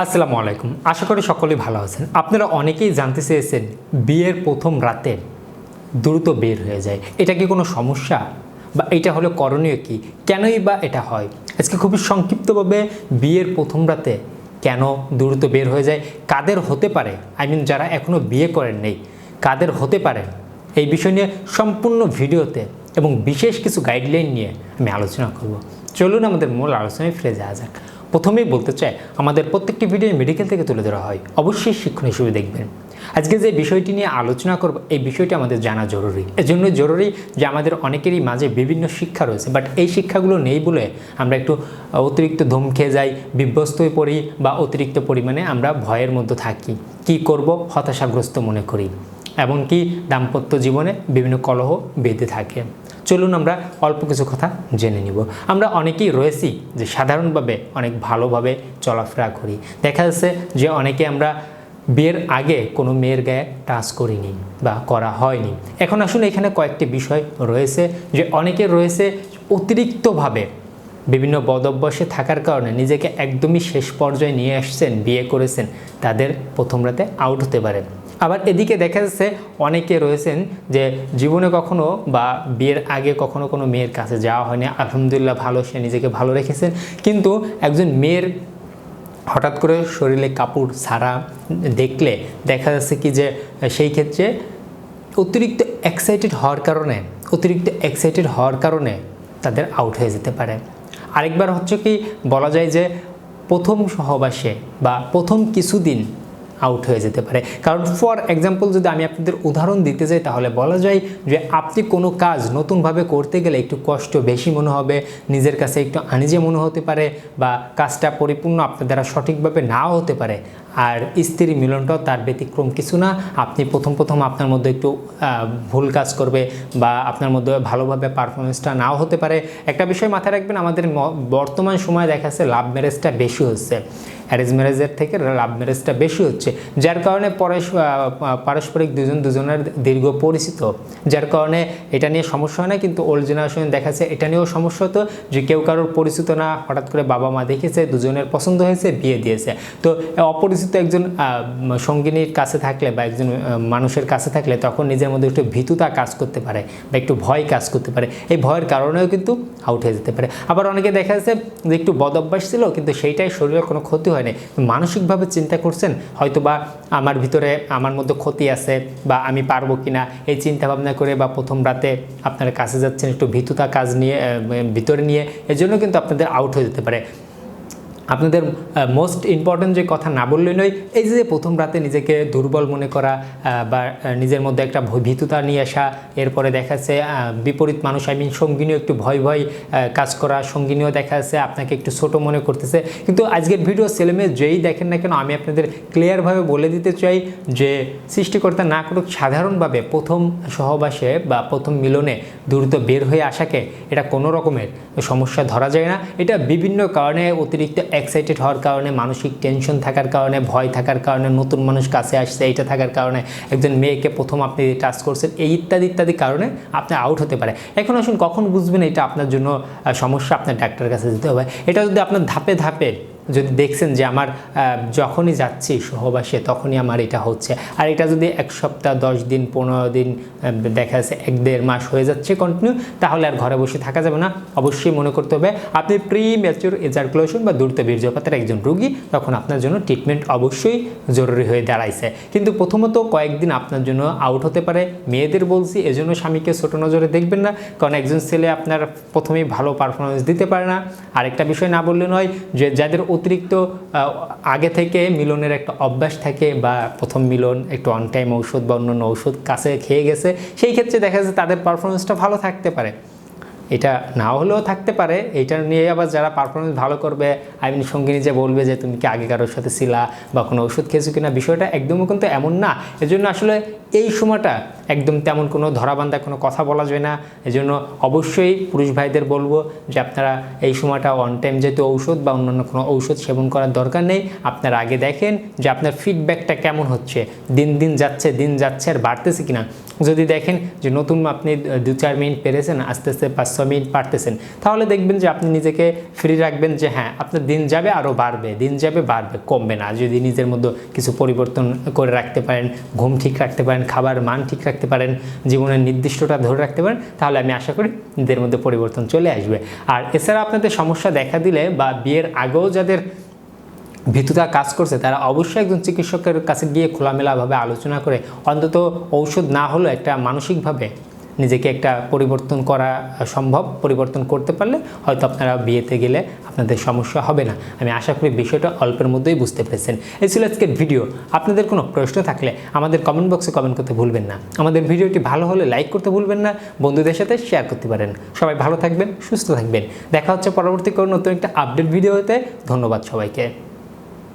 আসসালামু আলাইকুম। আশা করি সকলেই ভালো আছেন। আপনারা অনেকেই জানতে চেয়েছেন, বিয়ের প্রথম রাতে দ্রুত বের হয়ে যায়। এটা কি কোনো সমস্যা? বা এটা হলো করণীয় কি? কেনই বা এটা হয়? আজকে খুবই সংক্ষিপ্তভাবে বিয়ের প্রথম রাতে কেন দ্রুত বের হয়ে যায়? কাদের হতে পারে? আই মিন যারা এখনও বিয়ে করেন নেই, কাদের হতে পারে? এই বিষয় নিয়ে সম্পূর্ণ ভিডিওতে এবং বিশেষ কিছু গাইডলাইন নিয়ে আমি আলোচনা করব। চলুন আমাদের মূল আলোচনায় ফিরে যাওয়া যাক। প্রথমেই বলতে চাই, আমাদের প্রত্যেকটি ভিডিও মেডিকেল থেকে তুলে ধরা হয়। অবশ্যই শিক্ষণ হিসেবে দেখবেন। আজকে যে বিষয়টি নিয়ে আলোচনা করব, এই বিষয়টি আমাদের জানা জরুরি। এজন্য জরুরি যে আমাদের অনেকেরই মাঝে বিভিন্ন শিক্ষা রয়েছে বাট এই শিক্ষাগুলো নেই বলে আমরা একটু অতিরিক্ত ধুম খেয়ে যাই বিভ্যস্ত হয়ে পড়ি বা অতিরিক্ত পরিমাণে আমরা ভয়ের মধ্যে থাকি। কি করব? হতাশাগ্রস্ত মনে করি। এমনকি দাম্পত্য জীবনে বিভিন্ন কলহ বেঁধে থাকে। চলুন আমরা অল্প কিছু কথা জেনে নিব। আমরা অনেকেই রয়েছি যে সাধারণভাবে অনেক ভালোভাবে চলাফেরা করি। দেখা যাচ্ছে যে অনেকে আমরা বিয়ের আগে কোনো মেয়ের গায়ে টাচ করিনি বা করা হয়নি। এখন আসলে এখানে কয়েকটি বিষয় রয়েছে যে অনেকের রয়েছে অতিরিক্তভাবে বিভিন্ন বদভ্যাসে থাকার কারণে নিজেকে একদমই শেষ পর্যায়ে নিয়ে আসছেন, বিয়ে করেছেন, তাদের প্রথম রাতে আউট হতে পারে আবার এদিকে দেখা যাচ্ছে অনেকে রয়েছেন যে জীবনে কখনো বা বিয়ের আগে কখনো কোনো মেয়ের কাছে যাওয়া হয়নি। আলহামদুলিল্লাহ ভালো, সে নিজেকে ভালো রেখেছেন। কিন্তু একজন মেয়ের হঠাৎ করে শরীরে কাপড় ছাড়া দেখলে দেখা যাচ্ছে কি যে সেই ক্ষেত্রে অতিরিক্ত এক্সাইটেড হওয়ার কারণে, অতিরিক্ত এক্সাইটেড হওয়ার কারণে তাদের আউট হয়ে যেতে পারে। আরেকবার হচ্ছে কি বলা যায় যে প্রথম সহবাসে বা প্রথম কিছুদিন আউট হয়ে যেতে পারে। কারণ ফর এক্সাম্পল যদি আমি আপনাদের উদাহরণ দিতে যাই, তাহলে বলা যায় যে আপনি কোনো কাজ নতুনভাবে করতে গেলে একটু কষ্ট বেশি মনে হবে, নিজের কাছে একটু আনিজে মনে হতে পারে বা কাজটা পরিপূর্ণ আপনার দ্বারা সঠিকভাবে নাও হতে পারে। আর স্ত্রী মিলনটাও তার ব্যতিক্রম কিছু না। আপনি প্রথম প্রথম আপনার মধ্যে একটু ভুল কাজ করবে বা আপনার মধ্যে ভালোভাবে পারফরমেন্সটা নাও হতে পারে। একটা বিষয় মাথায় রাখবেন, আমাদের বর্তমান সময়ে দেখা যাচ্ছে লাভ ম্যারেজটা বেশি হচ্ছে। অ্যারেঞ্জ ম্যারেজের থেকে লাভ ম্যারেজটা বেশি হচ্ছে, যার কারণে পারস্পরিক দুজন দুজনের দীর্ঘ পরিচিত। যার কারণে এটা নিয়ে সমস্যা হয় না, কিন্তু ওল্ড জেনারেশন দেখা যাচ্ছে এটা নিয়েও সমস্যা হতো যে কেউ কারোর পরিচিত না, হঠাৎ করে বাবা মা দেখেছে, দুজনের পছন্দ হয়েছে, বিয়ে দিয়েছে। তো অপরিচিত একজন সঙ্গিনীর কাছে থাকলে বা একজন মানুষের কাছে থাকলে তখন নিজের মধ্যে একটু ভীতুতা কাজ করতে পারে বা একটু ভয় কাজ করতে পারে। এই ভয়ের কারণেও কিন্তু আউট হয়ে যেতে পারে। আবার অনেকে দেখা যাচ্ছে যে একটু বদ অভ্যাস ছিল, কিন্তু সেইটাই শরীরের কোনো ক্ষতি হয়নি মানসিকভাবে চিন্তা করছেন হয়তো বা আমার ভিতরে, আমার মধ্যে ক্ষতি আছে বা আমি পারব কি না এই চিন্তা ভাবনা করে বা প্রথম রাতে আপনারা কাছে যাচ্ছেন একটু ভীতুতা কাজ নিয়ে ভিতরে নিয়ে, এজন্য কিন্তু আপনাদের আউট হয়ে যেতে পারে। আপনাদের মোস্ট ইম্পর্ট্যান্ট যে কথা না বললেই নয়, এই যে প্রথম রাতে নিজেকে দুর্বল মনে করা বা নিজের মধ্যে একটা ভীতুতা নিয়ে আসা, এরপরে দেখা যাচ্ছে বিপরীত মানুষ আই মিন সঙ্গিনীও একটু ভয় ভয় কাজ করা, সঙ্গিনীও দেখা যাচ্ছে আপনাকে একটু ছোট মনে করতেছে। কিন্তু আজকের ভিডিও ছেলেমেয়ে যেই দেখেন না কেন, আমি আপনাদের ক্লিয়ারভাবে বলে দিতে চাই যে, সৃষ্টিকর্তা না করুক, সাধারণভাবে প্রথম সহবাসে বা প্রথম মিলনে দ্রুত বের হয়ে আসাকে, এটা কোনো রকমের সমস্যা ধরা যায় না। এটা বিভিন্ন কারণে অতিরিক্ত এক্সাইটেড হওয়ার কারণে, মানসিক টেনশন থাকার কারণে, ভয় থাকার কারণে, নতুন মানুষ কাছে আসছে, এইটা থাকার কারণে, একজন মেয়েকে প্রথম আপনি টাচ করছেন, এই ইত্যাদি ইত্যাদি কারণে আপনি আউট হতে পারে এখন আসুন, কখন বুঝবেন এটা আপনার জন্য সমস্যা আপনার ডাক্তারের কাছে যেতে হবে। এটা যদি আপনার ধাপে ধাপে যদি দেখছেন যে আমার যখনই যাচ্ছি সহবাসে তখনই আমার এটা হচ্ছে। আর এটা যদি এক সপ্তাহ, দশ দিন, পনেরো দিন দেখা যাচ্ছে এক দেড় মাস হয়ে যাচ্ছে কন্টিনিউ তাহলে আর ঘরে বসে থাকা যাবে না। অবশ্যই মনে করতে হবে, আপনি প্রি ম্যাচিউর এজারকুলেশন বা দ্রুত বীর্যপাতের একজন রোগী, তখন আপনার জন্য ট্রিটমেন্ট অবশ্যই জরুরি হয়ে দাঁড়াইছে। কিন্তু প্রথমত কয়েকদিন আপনার জন্য আউট হতে পারে। মেয়েদের বলছি, এজন্য স্বামীকে ছোট নজরে দেখবেন না। কারণ একজন ছেলে আপনার প্রথমেই ভালো পারফরমেন্স দিতে পারে না। আরেকটা বিষয় না বললে নয়, যে যাদের অতিরিক্ত আগে থেকে মিলনের একটা অভ্যাস থাকে বা প্রথম মিলন একটু অন টাইম ঔষধ বা অন্যান্য ঔষধ কাছে খেয়ে গেছে, সেই ক্ষেত্রে দেখা যাচ্ছে তাদের পারফরমেন্সটা ভালো থাকতে পারে। এটা না হলেও থাকতে পারে এটা নিয়ে আবার যারা পারফরমেন্স ভালো করবে আই মিন সঙ্গিনী যে বলবে যে তুমি কি আগে কারোর সাথে ছিলা বা কোনো ওষুধ খেয়েছো কিনা, বিষয়টা একদমই কিন্তু এমন না। এজন্য আসলে এই সময়টা একদম তেমন কোনো ধরাবান্ধা কোনো কথা বলা যায় না। এজন্য অবশ্যই পুরুষ ভাইদের বলব যে আপনারা এই সময়টা অন টাইম যেহেতু ঔষধ বা অন্যান্য কোনো ঔষধ সেবন করার দরকার নেই। আপনারা আগে দেখেন যে আপনার ফিডব্যাকটা কেমন হচ্ছে। দিন দিন যাচ্ছে দিন যাচ্ছে আর বাড়তেছে কিনা। যদি দেখেন যে নতুন আপনি দু চার মিনিট পেরেছেন, আস্তে আস্তে পাঁচ ছ মিনিট পারতেছেন তাহলে দেখবেন যে আপনি নিজেকে ফ্রি রাখবেন যে হ্যাঁ আপনার দিন যাবে আরও বাড়বে, দিন যাবে বাড়বে, কমবে না। যদি নিজের মধ্যে কিছু পরিবর্তন করে রাখতে পারেন, ঘুম ঠিক রাখতে পারেন খাবার মান ঠিক রাখতে পারেন, জীবনের নির্দিষ্টটা ধরে রাখতে পারেন, তাহলে আমি আশা করি নিজের মধ্যে পরিবর্তন চলে আসবে। আর এছাড়া আপনাদের সমস্যা দেখা দিলে বা বিয়ের আগেও যাদের ভীতুতা কাজ করছে, তারা অবশ্যই একজন চিকিৎসকের কাছে গিয়ে খোলামেলাভাবে আলোচনা করে অন্তত ঔষধ না হলেও একটা মানসিকভাবে নিজেকে একটা পরিবর্তন করা সম্ভব, পরিবর্তন করতে পারলে হয়তো আপনারা বিয়েতে গেলে আপনাদের সমস্যা হবে না। আমি আশা করি বিষয়টা অল্পের মধ্যেই বুঝতে পেরেছেন। এই ছিল আজকের ভিডিও। আপনাদের কোনো প্রশ্ন থাকলে আমাদের কমেন্ট বক্সে কমেন্ট করতে ভুলবেন না। আমাদের ভিডিওটি ভালো হলে লাইক করতে ভুলবেন না, বন্ধুদের সাথে শেয়ার করতে পারেন। সবাই ভালো থাকবেন, সুস্থ থাকবেন। দেখা হচ্ছে পরবর্তী কোনো নতুন একটা আপডেট ভিডিওতে ধন্যবাদ সবাইকে।